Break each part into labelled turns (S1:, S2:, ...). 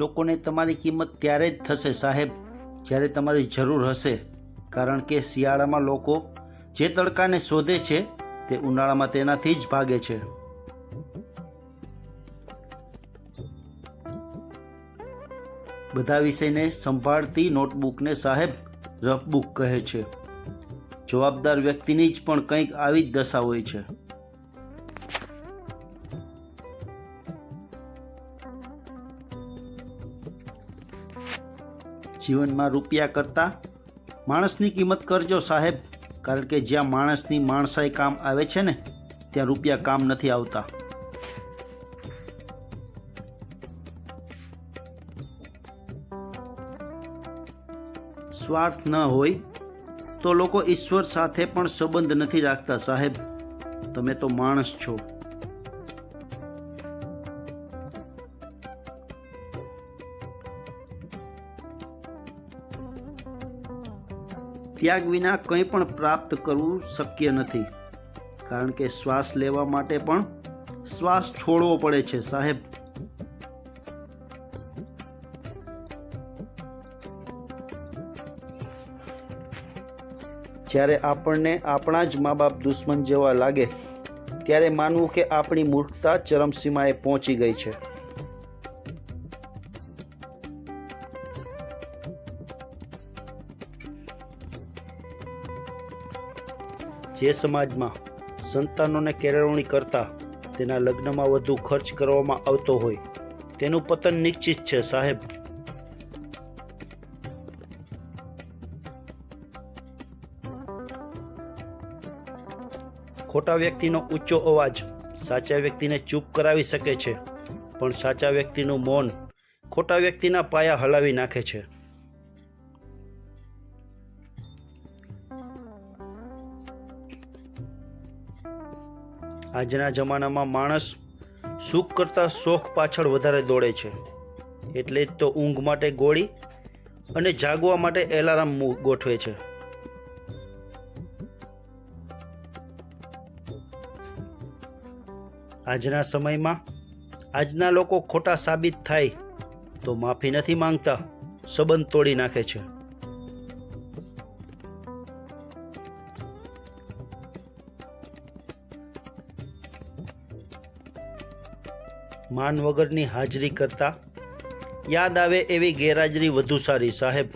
S1: લોકોને તમારી કિંમત ત્યારે જ થશે, સાહેબ, જ્યારે તમારી જરૂર હશે. કારણ કે શિયાળામાં લોકો જે તડકાને શોધે છે, તે ઉનાળામાં તેનાથી જ ભાગે છે. બધા વિષયને સંભાળતી નોટબુકને સાહેબ રફબુક કહે છે. જવાબદાર વ્યક્તિની જ પણ કંઈક આવી જ દશા હોય છે. જીવનમાં રૂપિયા કરતાં માણસની કિંમત કરજો સાહેબ. કારણ કે જ્યાં માણસની માણસાઈ કામ આવે છે ને, ત્યાં રૂપિયા કામ નથી આવતા. સ્વાર્થ ન હોય તો લોકો ઈશ્વર સાથે પણ સંબંધ નથી રાખતા સાહેબ. તમે તો માણસ છો. ત્યાગ વિના કંઈ પણ પ્રાપ્ત કરવું શક્ય નથી. કારણ કે શ્વાસ લેવા માટે પણ શ્વાસ છોડવો પડે છે, સાહેબ. જ્યારે આપણને આપણા જ મા બાપ દુશ્મન જેવા લાગે, ત્યારે માનવું કે આપણી મૂર્ખતા ચરમસીમાએ પહોંચી ગઈ છે. જે સમાજમાં સંતાનોને કેળવણી કરતા તેના લગ્નમાં વધુ ખર્ચ કરવામાં આવતો હોય, તેનું પતન નિશ્ચિત છે, સાહેબ. ખોટા વ્યક્તિનો ઊંચો અવાજ સાચા વ્યક્તિને ચૂપ કરાવી શકે છે, પણ સાચા વ્યક્તિનું મૌન ખોટા વ્યક્તિના પાયા હલાવી નાખે છે. આજના જમાનામાં માણસ સુખ કરતાં શોખ પાછળ વધારે દોડે છે. એટલે જ તો ઊંઘ માટે ગોળી અને જાગવા માટે એલાર્મ ગોઠવે છે. આજના સમયમાં આજના લોકો ખોટા સાબિત થાય તો માફી નથી માંગતા, સંબંધ તોડી નાખે છે. માન વગરની હાજરી કરતા. યાદ આવે એવી ગેરહાજરી વધુ સારી, સાહેબ.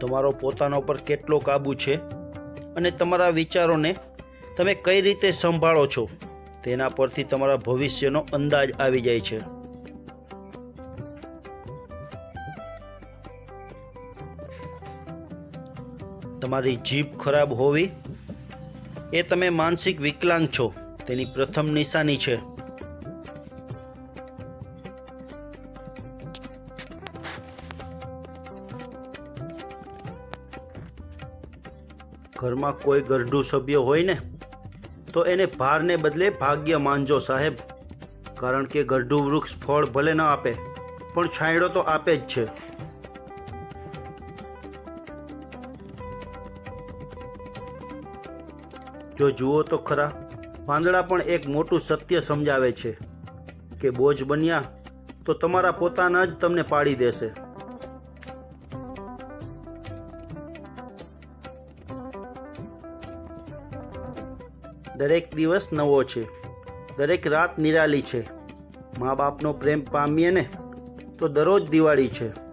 S1: તમારો પોતાનો પર કેટલો કાબુ છે અને તમારા વિચારોને તમે કઈ રીતે સંભાળો છો, તેના પરથી તમારા ભવિષ્યનો અંદાજ આવી જાય છે. તમારી જીભ ખરાબ હોવી એ તમે માનસિક વિકલાંગ છો. તેની પ્રથમ નિશાની છે. ઘરમાં કોઈ ગરઢું સભ્ય હોય ને, તો એને ભારને બદલે ભાગ્ય માનજો સાહેબ. કારણ કે ગરઢું વૃક્ષ ફળ ભલે ન આપે, પણ છાંયડો તો આપે જ છે. જો જુઓ તો ખરા, પાંદડા પણ એક મોટું સત્ય સમજાવે છે કે બોજ બન્યા તો તમારા પોતાના જ તમને પાડી દેશે. દરેક દિવસ નવો છે, દરેક રાત નિરાલી છે. મા બાપનો પ્રેમ પામીએ ને તો દરરોજ દિવાળી છે.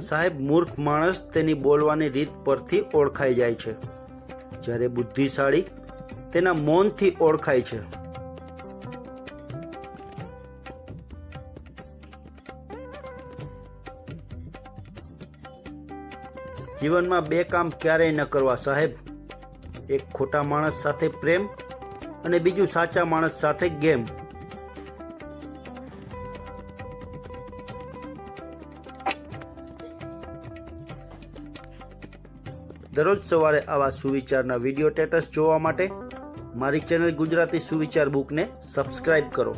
S1: સાહેબ, મૂર્ખ માણસ તેની બોલવાની રીત પરથી ઓળખાઈ જાય છે. જ્યારે બુદ્ધિશાળી તેના મૌનથી ઓળખાય છે. જીવનમાં બે કામ ક્યારેય ન કરવા, સાહેબ. એક ખોટા માણસ સાથે પ્રેમ અને બીજું સાચા માણસ સાથે ગેમ. દરરોજ સવારે આવા સુવિચારના વીડિયો ટેટસ જોવા માટે મારી ચેનલ ગુજરાતી સુવિચાર બુકને સબસ્ક્રાઇબ કરો.